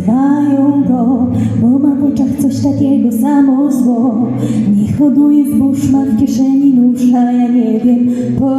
wzywają go, bo ma w oczach coś takiego samo zło. Nie hoduje zbóż, ma w kieszeni nóż, a ja nie wiem po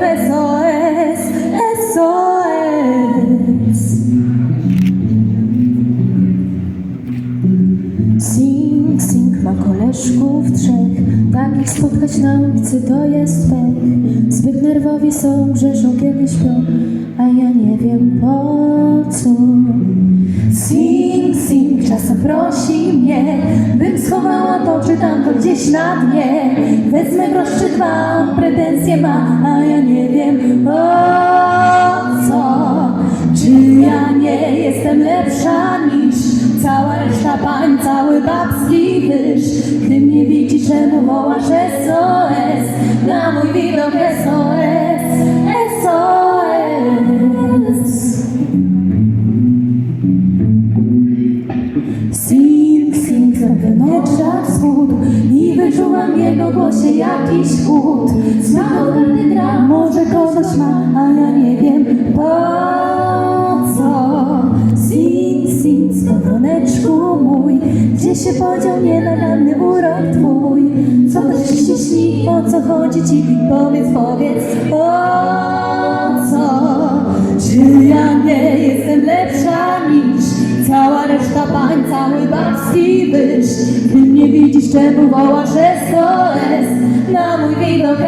SOS, SOS. Sing, sing ma koleżków trzech. Takich spotkać na ulicy to jest pech. Zbyt nerwowi są, grzeszą kiedy śpią A ja nie wiem po co. Sing, sing czasem prosi mnie Bym schowała to czy tamto gdzieś na dnie. Wezmę grosz czy dwa, pretensje ma A ja nie wiem po co. Czy ja nie jestem lepsza niż Cała reszta pań, cały babski wyż Gdy mnie widzi, czemu wołasz SOS Na mój widok SOS, wyczułam w jego głosie jakiś chłód. Smakał karty gra, może kogoś ma A ja nie wiem po co. Sing, sing, skowroneczku mój Gdzie się podział nienaganny urok twój? Co też się śni, o co chodzi ci? Powiedz, powiedz, o pań, cały babski wyż. Gdy mnie widzisz, czemu wołasz SOS Na mój widok